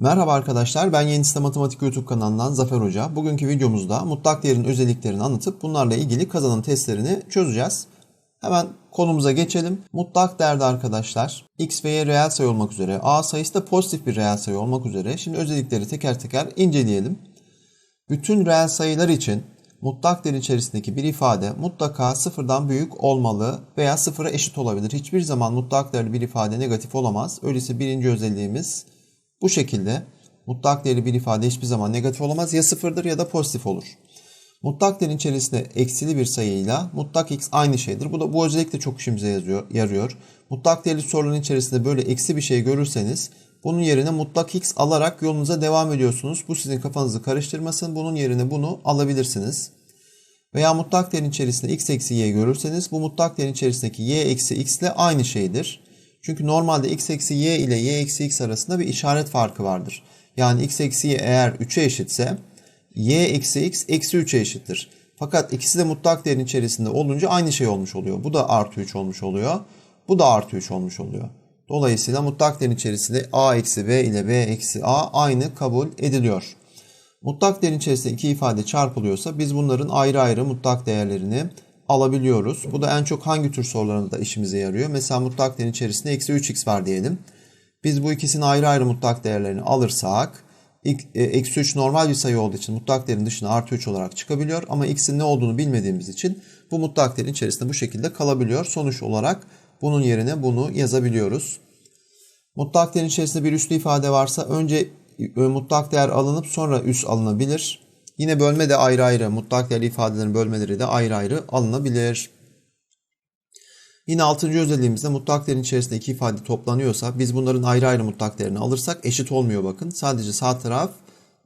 Merhaba arkadaşlar, ben Yeni Sistem Matematik YouTube kanalından Zafer Hoca. Bugünkü videomuzda mutlak değerin özelliklerini anlatıp bunlarla ilgili kazanım testlerini çözeceğiz. Hemen konumuza geçelim. Mutlak değerde arkadaşlar x ve y reel sayı olmak üzere, a sayısı da pozitif bir reel sayı olmak üzere. Şimdi özellikleri teker teker inceleyelim. Bütün reel sayılar için mutlak değer içerisindeki bir ifade mutlaka sıfırdan büyük olmalı veya sıfıra eşit olabilir. Hiçbir zaman mutlak değerli bir ifade negatif olamaz. Öyleyse birinci özelliğimiz bu şekilde mutlak değerli bir ifade hiçbir zaman negatif olamaz. Ya sıfırdır ya da pozitif olur. Mutlak değerin içerisinde eksili bir sayıyla mutlak x aynı şeydir. Bu da bu özellik de çok işimize yazıyor, yarıyor. Mutlak değerli soruların içerisinde böyle eksi bir şey görürseniz bunun yerine mutlak x alarak yolunuza devam ediyorsunuz. Bu sizin kafanızı karıştırmasın. Bunun yerine bunu alabilirsiniz. Veya mutlak değerin içerisinde x eksi y görürseniz bu mutlak değerin içerisindeki y eksi x ile aynı şeydir. Çünkü normalde x eksi y ile y eksi x arasında bir işaret farkı vardır. Yani x eksi y eğer 3'e eşitse y eksi x eksi 3'e eşittir. Fakat ikisi de mutlak değerin içerisinde olunca aynı şey olmuş oluyor. Bu da artı 3 olmuş oluyor. Bu da artı 3 olmuş oluyor. Dolayısıyla mutlak değerin içerisinde a eksi b ile b eksi a aynı kabul ediliyor. Mutlak değerin içerisinde iki ifade çarpılıyorsa biz bunların ayrı ayrı mutlak değerlerini alabiliyoruz. Bu da en çok hangi tür sorularında işimize yarıyor? Mesela mutlak değerin içerisinde eksi 3x var diyelim. Biz bu ikisinin ayrı ayrı mutlak değerlerini alırsak e, eksi 3 normal bir sayı olduğu için mutlak değerin dışına artı 3 olarak çıkabiliyor. Ama x'in ne olduğunu bilmediğimiz için bu mutlak değerin içerisinde bu şekilde kalabiliyor. Sonuç olarak bunun yerine bunu yazabiliyoruz. Mutlak değerin içerisinde bir üslü ifade varsa önce e, mutlak değer alınıp sonra üs alınabilir. Yine bölme de ayrı ayrı, mutlak değerli ifadelerin bölmeleri de ayrı ayrı alınabilir. Yine altıncı özelliğimizde mutlak değerin içerisinde iki ifade toplanıyorsa biz bunların ayrı ayrı mutlak değerini alırsak eşit olmuyor bakın. Sadece sağ taraf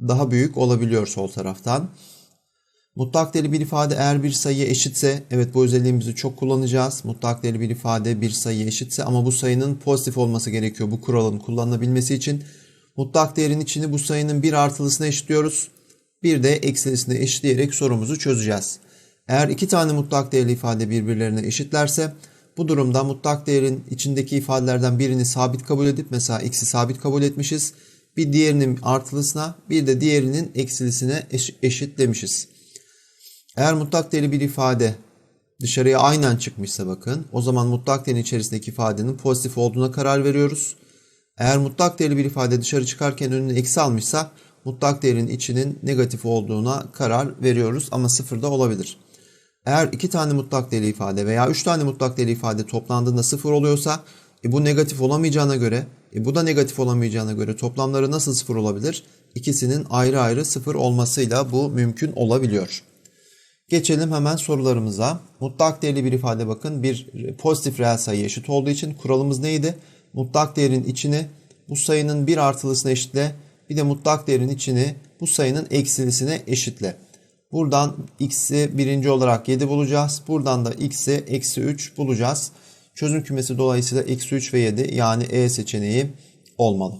daha büyük olabiliyor sol taraftan. Mutlak değerli bir ifade eğer bir sayıya eşitse, evet bu özelliğimizi çok kullanacağız. Mutlak değerli bir ifade bir sayıya eşitse ama bu sayının pozitif olması gerekiyor bu kuralın kullanılabilmesi için. Mutlak değerin içini bu sayının bir artılısına eşitliyoruz. Bir de eksilisine eşitleyerek sorumuzu çözeceğiz. Eğer iki tane mutlak değerli ifade birbirlerine eşitlerse bu durumda mutlak değerin içindeki ifadelerden birini sabit kabul edip mesela x'i sabit kabul etmişiz. Bir diğerinin artılısına bir de diğerinin eksilisine eş eşitlemişiz. Eğer mutlak değerli bir ifade dışarıya aynen çıkmışsa bakın o zaman mutlak değerin içerisindeki ifadenin pozitif olduğuna karar veriyoruz. Eğer mutlak değerli bir ifade dışarı çıkarken önüne eksi almışsa mutlak değerin içinin negatif olduğuna karar veriyoruz ama sıfırda olabilir. Eğer iki tane mutlak değerli ifade veya üç tane mutlak değerli ifade toplandığında sıfır oluyorsa e bu negatif olamayacağına göre e bu da negatif olamayacağına göre toplamları nasıl sıfır olabilir? İkisinin ayrı ayrı sıfır olmasıyla bu mümkün olabiliyor. Geçelim hemen sorularımıza. Mutlak değerli bir ifade bakın bir pozitif reel sayı eşit olduğu için kuralımız neydi? Mutlak değerin içini bu sayının bir artılısına eşitle bir de mutlak değerin içini bu sayının eksilisine eşitle. Buradan x'i birinci olarak 7 bulacağız. Buradan da x'i eksi 3 bulacağız. Çözüm kümesi dolayısıyla eksi 3 ve 7 yani E seçeneği olmalı.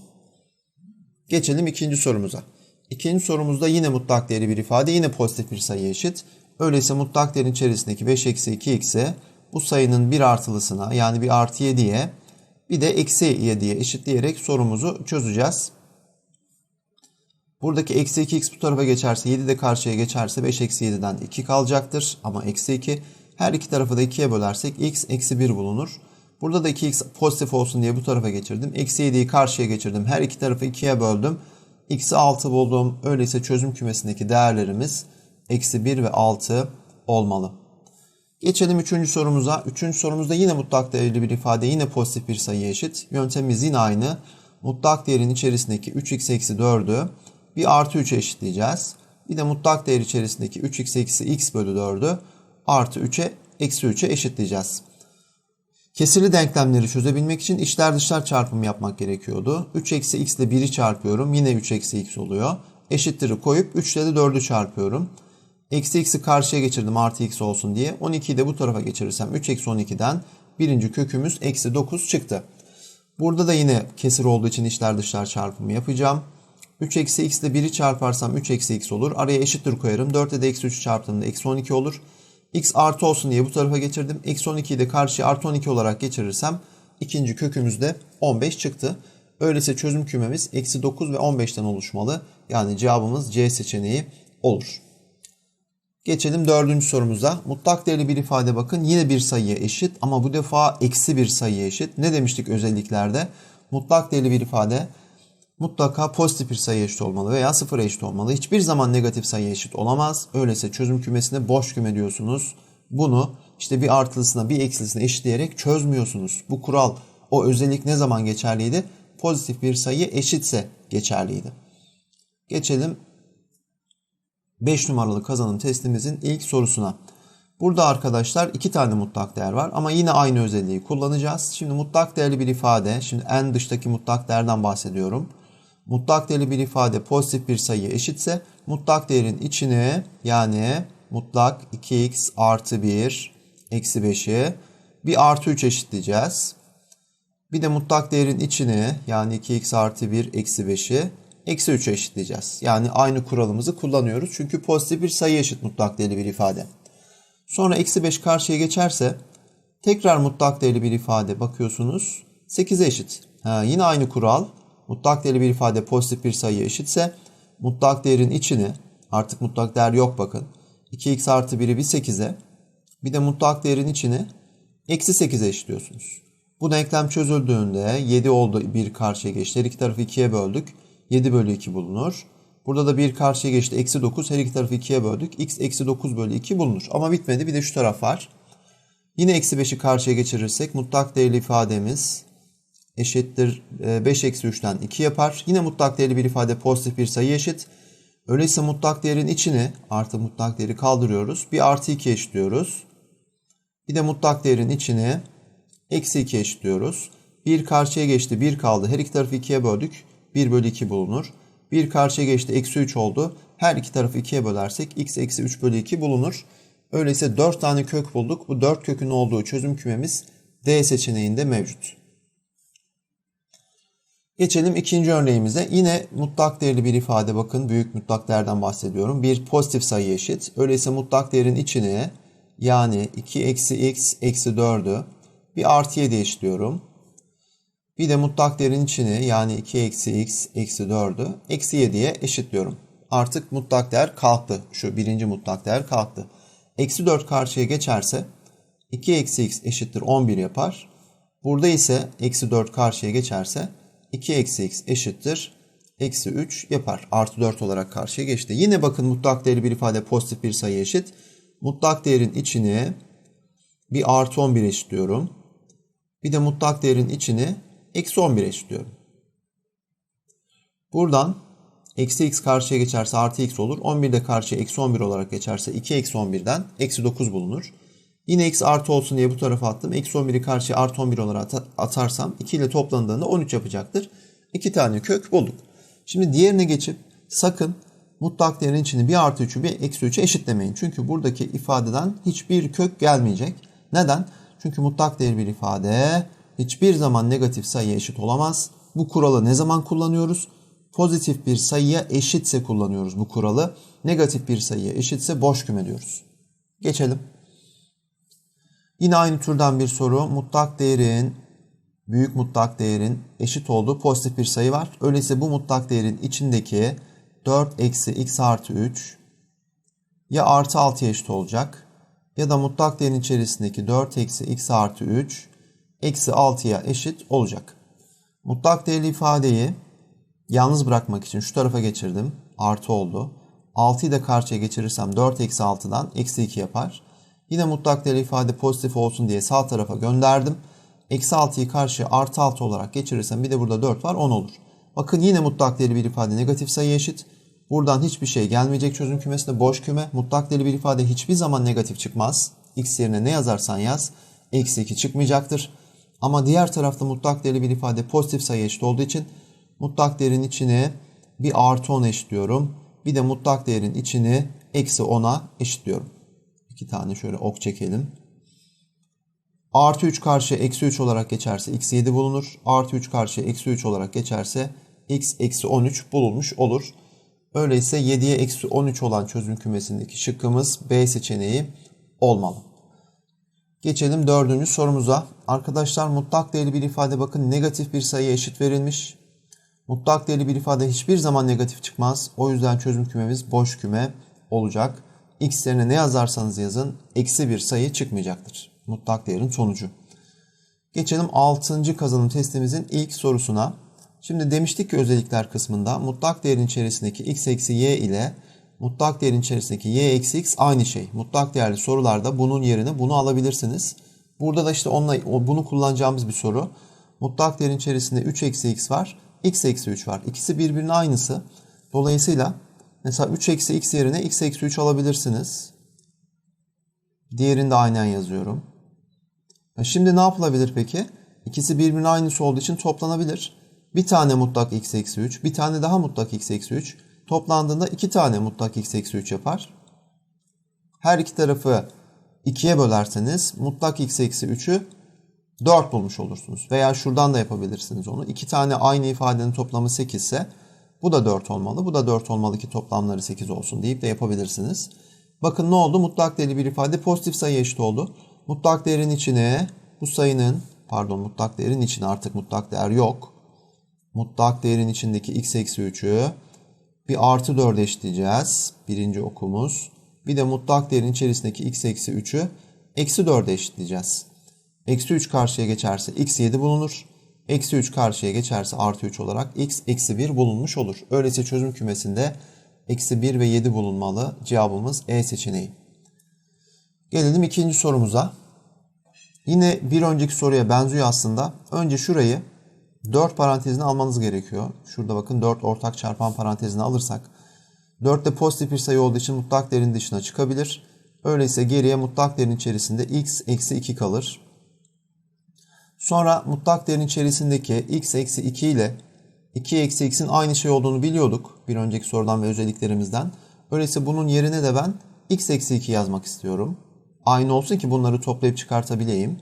Geçelim ikinci sorumuza. İkinci sorumuzda yine mutlak değeri bir ifade yine pozitif bir sayı eşit. Öyleyse mutlak değerin içerisindeki 5 eksi 2 x'i bu sayının bir artılısına yani bir artı 7'ye bir de eksi 7'ye eşitleyerek sorumuzu çözeceğiz. Buradaki eksi 2x bu tarafa geçerse 7 de karşıya geçerse 5 eksi 7'den 2 kalacaktır. Ama eksi 2 her iki tarafı da 2'ye bölersek x eksi 1 bulunur. Burada da 2x pozitif olsun diye bu tarafa geçirdim. Eksi 7'yi karşıya geçirdim. Her iki tarafı 2'ye böldüm. x'i 6 buldum. Öyleyse çözüm kümesindeki değerlerimiz eksi 1 ve 6 olmalı. Geçelim üçüncü sorumuza. Üçüncü sorumuzda yine mutlak değerli bir ifade yine pozitif bir sayı eşit. Yöntemimiz yine aynı. Mutlak değerin içerisindeki 3x eksi 4'ü bir artı 3'e eşitleyeceğiz. Bir de mutlak değer içerisindeki 3x eksi x bölü 4'ü artı 3'e eksi 3'e eşitleyeceğiz. Kesirli denklemleri çözebilmek için içler dışlar çarpımı yapmak gerekiyordu. 3 eksi x ile 1'i çarpıyorum. Yine 3 eksi x oluyor. Eşittir'i koyup 3 ile de 4'ü çarpıyorum. Eksi x'i karşıya geçirdim artı x olsun diye. 12'yi de bu tarafa geçirirsem 3 eksi 12'den birinci kökümüz eksi 9 çıktı. Burada da yine kesir olduğu için içler dışlar çarpımı yapacağım. 3 eksi x ile 1'i çarparsam 3 eksi x olur. Araya eşittir koyarım. 4 ile de eksi 3'ü çarptığımda eksi 12 olur. x artı olsun diye bu tarafa geçirdim. Eksi 12'yi de karşıya artı 12 olarak geçirirsem ikinci kökümüzde 15 çıktı. Öyleyse çözüm kümemiz eksi 9 ve 15'ten oluşmalı. Yani cevabımız C seçeneği olur. Geçelim dördüncü sorumuza. Mutlak değerli bir ifade bakın yine bir sayıya eşit ama bu defa eksi bir sayıya eşit. Ne demiştik özelliklerde? Mutlak değerli bir ifade mutlaka pozitif bir sayıya eşit olmalı veya sıfıra eşit olmalı. Hiçbir zaman negatif sayıya eşit olamaz. Öyleyse çözüm kümesine boş küme diyorsunuz. Bunu işte bir artılısına bir eksilisine eşitleyerek çözmüyorsunuz. Bu kural o özellik ne zaman geçerliydi? Pozitif bir sayı eşitse geçerliydi. Geçelim 5 numaralı kazanım testimizin ilk sorusuna. Burada arkadaşlar iki tane mutlak değer var ama yine aynı özelliği kullanacağız. Şimdi mutlak değerli bir ifade, şimdi en dıştaki mutlak değerden bahsediyorum. Mutlak değerli bir ifade pozitif bir sayı eşitse mutlak değerin içine yani mutlak 2x artı 1 eksi 5'i bir artı 3 eşitleyeceğiz. Bir de mutlak değerin içine yani 2x artı 1 eksi 5'i eksi 3'e eşitleyeceğiz. Yani aynı kuralımızı kullanıyoruz. Çünkü pozitif bir sayı eşit mutlak değerli bir ifade. Sonra eksi 5 karşıya geçerse tekrar mutlak değerli bir ifade bakıyorsunuz 8'e eşit. Ha, yine aynı kural. Mutlak değerli bir ifade pozitif bir sayı eşitse mutlak değerin içini artık mutlak değer yok bakın. 2x artı 1'i bir 8'e bir de mutlak değerin içini eksi 8'e eşitliyorsunuz. Bu denklem çözüldüğünde 7 oldu 1 karşıya geçti. Her iki tarafı 2'ye böldük. 7 bölü 2 bulunur. Burada da 1 karşıya geçti. Eksi 9. Her iki tarafı 2'ye böldük. x eksi 9 bölü 2 bulunur. Ama bitmedi. Bir de şu taraf var. Yine eksi 5'i karşıya geçirirsek mutlak değerli ifademiz eşittir 5 e, eksi 3'ten 2 yapar. Yine mutlak değerli bir ifade pozitif bir sayı eşit. Öyleyse mutlak değerin içini artı mutlak değeri kaldırıyoruz. Bir artı 2 eşitliyoruz. Bir de mutlak değerin içini eksi 2 eşitliyoruz. 1 karşıya geçti 1 kaldı. Her iki tarafı 2'ye böldük. 1 bölü 2 bulunur. 1 karşıya geçti eksi 3 oldu. Her iki tarafı 2'ye bölersek x eksi 3 bölü 2 bulunur. Öyleyse 4 tane kök bulduk. Bu 4 kökün olduğu çözüm kümemiz D seçeneğinde mevcut. Geçelim ikinci örneğimize. Yine mutlak değerli bir ifade bakın. Büyük mutlak değerden bahsediyorum. Bir pozitif sayı eşit. Öyleyse mutlak değerin içine yani 2 eksi x eksi 4'ü bir artı 7 eşitliyorum. Bir de mutlak değerin içini yani 2 eksi x eksi 4'ü eksi 7'ye eşitliyorum. Artık mutlak değer kalktı. Şu birinci mutlak değer kalktı. Eksi 4 karşıya geçerse 2 eksi x eşittir 11 yapar. Burada ise eksi 4 karşıya geçerse 2 eksi x eşittir eksi 3 yapar. Artı 4 olarak karşıya geçti. Yine bakın mutlak değeri bir ifade pozitif bir sayı eşit. Mutlak değerin içini bir artı 11 eşitliyorum. Bir de mutlak değerin içini eksi 11 eşitliyorum. Buradan eksi x karşıya geçerse artı x olur. 11 de karşıya eksi 11 olarak geçerse 2 eksi 11'den eksi 9 bulunur. Yine x artı olsun diye bu tarafa attım. Eksi 11'i karşıya artı 11 olarak atarsam 2 ile toplandığında 13 yapacaktır. 2 tane kök bulduk. Şimdi diğerine geçip sakın mutlak değerin içini bir artı 3'ü bir eksi 3'e eşitlemeyin. Çünkü buradaki ifadeden hiçbir kök gelmeyecek. Neden? Çünkü mutlak değer bir ifade hiçbir zaman negatif sayıya eşit olamaz. Bu kuralı ne zaman kullanıyoruz? Pozitif bir sayıya eşitse kullanıyoruz bu kuralı. Negatif bir sayıya eşitse boş küme diyoruz. Geçelim. Yine aynı türden bir soru. Mutlak değerin, büyük mutlak değerin eşit olduğu pozitif bir sayı var. Öyleyse bu mutlak değerin içindeki 4 eksi x artı 3 ya artı 6'ya eşit olacak ya da mutlak değerin içerisindeki 4 eksi x artı 3 eksi 6'ya eşit olacak. Mutlak değerli ifadeyi yalnız bırakmak için şu tarafa geçirdim. Artı oldu. 6'yı da karşıya geçirirsem 4 eksi 6'dan eksi 2 yapar. Yine mutlak değerli ifade pozitif olsun diye sağ tarafa gönderdim. Eksi 6'yı karşıya artı 6 olarak geçirirsem bir de burada 4 var 10 olur. Bakın yine mutlak değerli bir ifade negatif sayı eşit. Buradan hiçbir şey gelmeyecek çözüm kümesinde boş küme. Mutlak değerli bir ifade hiçbir zaman negatif çıkmaz. X yerine ne yazarsan yaz. Eksi 2 çıkmayacaktır. Ama diğer tarafta mutlak değerli bir ifade pozitif sayı eşit olduğu için mutlak değerin içine bir artı 10 eşitliyorum. Bir de mutlak değerin içini eksi 10'a eşitliyorum. İki tane şöyle ok çekelim. Artı 3 karşı eksi 3 olarak geçerse x 7 bulunur. Artı 3 karşı eksi 3 olarak geçerse x eksi 13 bulunmuş olur. Öyleyse 7'ye eksi 13 olan çözüm kümesindeki şıkkımız B seçeneği olmalı. Geçelim dördüncü sorumuza. Arkadaşlar mutlak değerli bir ifade bakın negatif bir sayı eşit verilmiş. Mutlak değerli bir ifade hiçbir zaman negatif çıkmaz. O yüzden çözüm kümemiz boş küme olacak. X yerine ne yazarsanız yazın eksi bir sayı çıkmayacaktır. Mutlak değerin sonucu. Geçelim 6. kazanım testimizin ilk sorusuna. Şimdi demiştik ki özellikler kısmında mutlak değerin içerisindeki x eksi y ile mutlak değerin içerisindeki y eksi x aynı şey. Mutlak değerli sorularda bunun yerine bunu alabilirsiniz. Burada da işte onunla, bunu kullanacağımız bir soru. Mutlak değerin içerisinde 3 eksi x var. x eksi 3 var. İkisi birbirine aynısı. Dolayısıyla mesela 3 eksi x yerine x eksi 3 alabilirsiniz. Diğerini de aynen yazıyorum. Şimdi ne yapılabilir peki? İkisi birbirine aynısı olduğu için toplanabilir. Bir tane mutlak x eksi 3, bir tane daha mutlak x eksi 3. Toplandığında iki tane mutlak x eksi 3 yapar. Her iki tarafı ikiye bölerseniz mutlak x eksi 3'ü 4 bulmuş olursunuz. Veya şuradan da yapabilirsiniz onu. İki tane aynı ifadenin toplamı 8 ise bu da 4 olmalı, bu da 4 olmalı ki toplamları 8 olsun deyip de yapabilirsiniz. Bakın ne oldu? Mutlak değerli bir ifade pozitif sayı eşit oldu. Mutlak değerin içine bu sayının, pardon mutlak değerin içine artık mutlak değer yok. Mutlak değerin içindeki x eksi 3'ü bir artı 4 eşitleyeceğiz. Birinci okumuz. Bir de mutlak değerin içerisindeki x eksi 3'ü eksi 4 eşitleyeceğiz. Eksi 3 karşıya geçerse x 7 bulunur. Eksi 3 karşıya geçerse artı 3 olarak x eksi 1 bulunmuş olur. Öyleyse çözüm kümesinde eksi 1 ve 7 bulunmalı. Cevabımız E seçeneği. Gelelim ikinci sorumuza. Yine bir önceki soruya benziyor aslında. Önce şurayı 4 parantezine almanız gerekiyor. Şurada bakın 4 ortak çarpan parantezine alırsak 4 de pozitif bir sayı olduğu için mutlak değerin dışına çıkabilir. Öyleyse geriye mutlak değerin içerisinde x eksi 2 kalır. Sonra mutlak değerin içerisindeki x eksi 2 ile 2 eksi x'in aynı şey olduğunu biliyorduk bir önceki sorudan ve özelliklerimizden. Öyleyse bunun yerine de ben x eksi 2 yazmak istiyorum. Aynı olsun ki bunları toplayıp çıkartabileyim.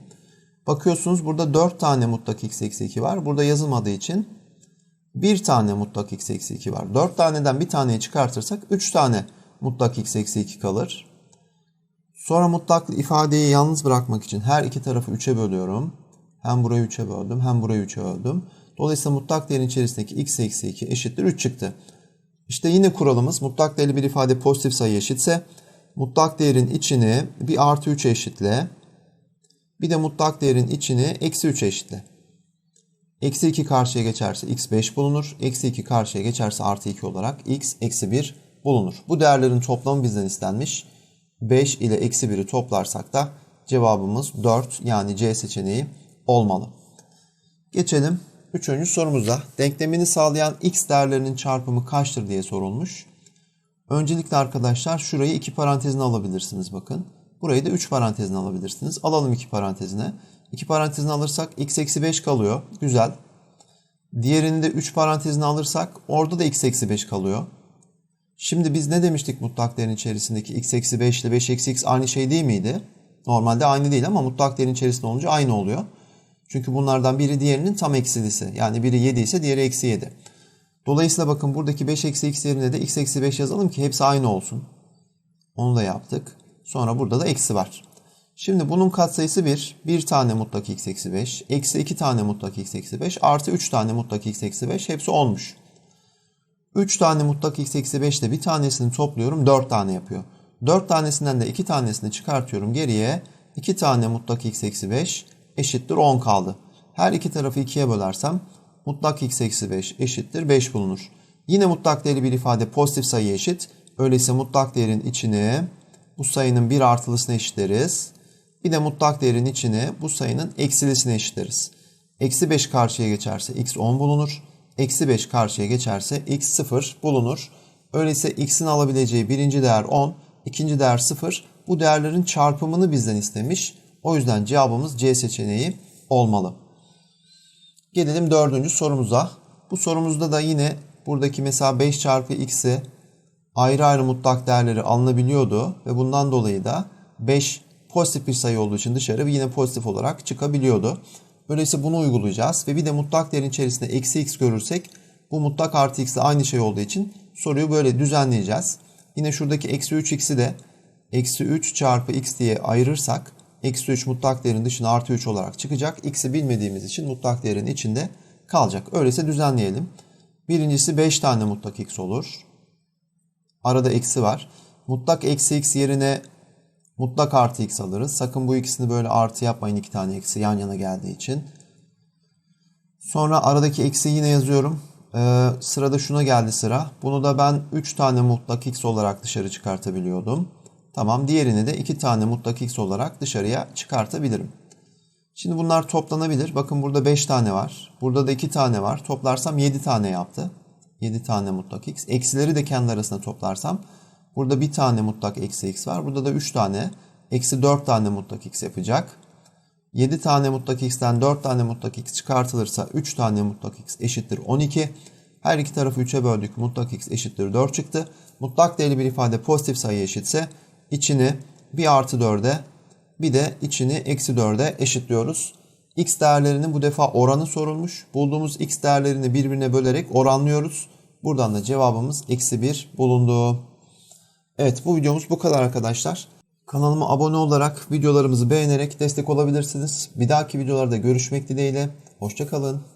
Bakıyorsunuz burada 4 tane mutlak x eksi 2 var. Burada yazılmadığı için bir tane mutlak x eksi 2 var. 4 taneden bir taneyi çıkartırsak 3 tane mutlak x eksi 2 kalır. Sonra mutlak ifadeyi yalnız bırakmak için her iki tarafı 3'e bölüyorum. Hem burayı 3'e böldüm hem burayı 3'e böldüm. Dolayısıyla mutlak değerin içerisindeki x eksi 2 eşittir 3 çıktı. İşte yine kuralımız mutlak değerli bir ifade pozitif sayı eşitse mutlak değerin içini bir artı 3 eşitle bir de mutlak değerin içini eksi 3 eşitle. Eksi 2 karşıya geçerse x 5 bulunur. Eksi 2 karşıya geçerse artı 2 olarak x eksi 1 bulunur. Bu değerlerin toplamı bizden istenmiş. 5 ile eksi 1'i toplarsak da cevabımız 4 yani C seçeneği olmalı. Geçelim üçüncü sorumuza. Denklemini sağlayan x değerlerinin çarpımı kaçtır diye sorulmuş. Öncelikle arkadaşlar şurayı iki parantezine alabilirsiniz bakın. Burayı da 3 parantezine alabilirsiniz. Alalım 2 parantezine. 2 parantezine alırsak x eksi 5 kalıyor. Güzel. Diğerini de 3 parantezine alırsak orada da x eksi 5 kalıyor. Şimdi biz ne demiştik mutlak değerin içerisindeki x eksi 5 ile 5 eksi x aynı şey değil miydi? Normalde aynı değil ama mutlak değerin içerisinde olunca aynı oluyor. Çünkü bunlardan biri diğerinin tam eksilisi. Yani biri 7 ise diğeri eksi 7. Dolayısıyla bakın buradaki 5 eksi x yerine de x eksi 5 yazalım ki hepsi aynı olsun. Onu da yaptık. Sonra burada da eksi var. Şimdi bunun katsayısı 1. 1 tane mutlak x eksi 5. Eksi 2 tane mutlak x eksi 5. Artı 3 tane mutlak x eksi 5. Hepsi olmuş. 3 tane mutlak x eksi 5 ile bir tanesini topluyorum. 4 tane yapıyor. 4 tanesinden de 2 tanesini çıkartıyorum. Geriye 2 tane mutlak x eksi 5 eşittir 10 kaldı. Her iki tarafı 2'ye bölersem mutlak x eksi 5 eşittir 5 bulunur. Yine mutlak değerli bir ifade pozitif sayı eşit. Öyleyse mutlak değerin içine bu sayının bir artılısını eşitleriz. Bir de mutlak değerin içine bu sayının eksilisini eşitleriz. Eksi 5 karşıya geçerse x 10 bulunur. Eksi 5 karşıya geçerse x 0 bulunur. Öyleyse x'in alabileceği birinci değer 10, ikinci değer 0. Bu değerlerin çarpımını bizden istemiş. O yüzden cevabımız C seçeneği olmalı. Gelelim dördüncü sorumuza. Bu sorumuzda da yine buradaki mesela 5 çarpı x'i ayrı ayrı mutlak değerleri alınabiliyordu ve bundan dolayı da 5 pozitif bir sayı olduğu için dışarı yine pozitif olarak çıkabiliyordu. Öyleyse bunu uygulayacağız ve bir de mutlak değerin içerisinde eksi x görürsek bu mutlak artı x ile aynı şey olduğu için soruyu böyle düzenleyeceğiz. Yine şuradaki eksi 3x'i de eksi 3 çarpı x diye ayırırsak eksi 3 mutlak değerin dışına artı 3 olarak çıkacak. X'i bilmediğimiz için mutlak değerin içinde kalacak. Öyleyse düzenleyelim. Birincisi 5 tane mutlak x olur. Arada eksi var. Mutlak eksi x yerine mutlak artı x alırız. Sakın bu ikisini böyle artı yapmayın iki tane eksi yan yana geldiği için. Sonra aradaki eksi yine yazıyorum. Ee, sırada şuna geldi sıra. Bunu da ben 3 tane mutlak x olarak dışarı çıkartabiliyordum. Tamam diğerini de 2 tane mutlak x olarak dışarıya çıkartabilirim. Şimdi bunlar toplanabilir. Bakın burada 5 tane var. Burada da 2 tane var. Toplarsam 7 tane yaptı. 7 tane mutlak x. Eksileri de kendi arasında toplarsam burada bir tane mutlak eksi x var. Burada da 3 tane eksi 4 tane mutlak x yapacak. 7 tane mutlak x'ten 4 tane mutlak x çıkartılırsa 3 tane mutlak x eşittir 12. Her iki tarafı 3'e böldük. Mutlak x eşittir 4 çıktı. Mutlak değerli bir ifade pozitif sayı eşitse içini bir artı 4'e bir de içini eksi 4'e eşitliyoruz. X değerlerinin bu defa oranı sorulmuş. Bulduğumuz x değerlerini birbirine bölerek oranlıyoruz. Buradan da cevabımız eksi 1 bulundu. Evet bu videomuz bu kadar arkadaşlar. Kanalıma abone olarak videolarımızı beğenerek destek olabilirsiniz. Bir dahaki videolarda görüşmek dileğiyle. Hoşçakalın.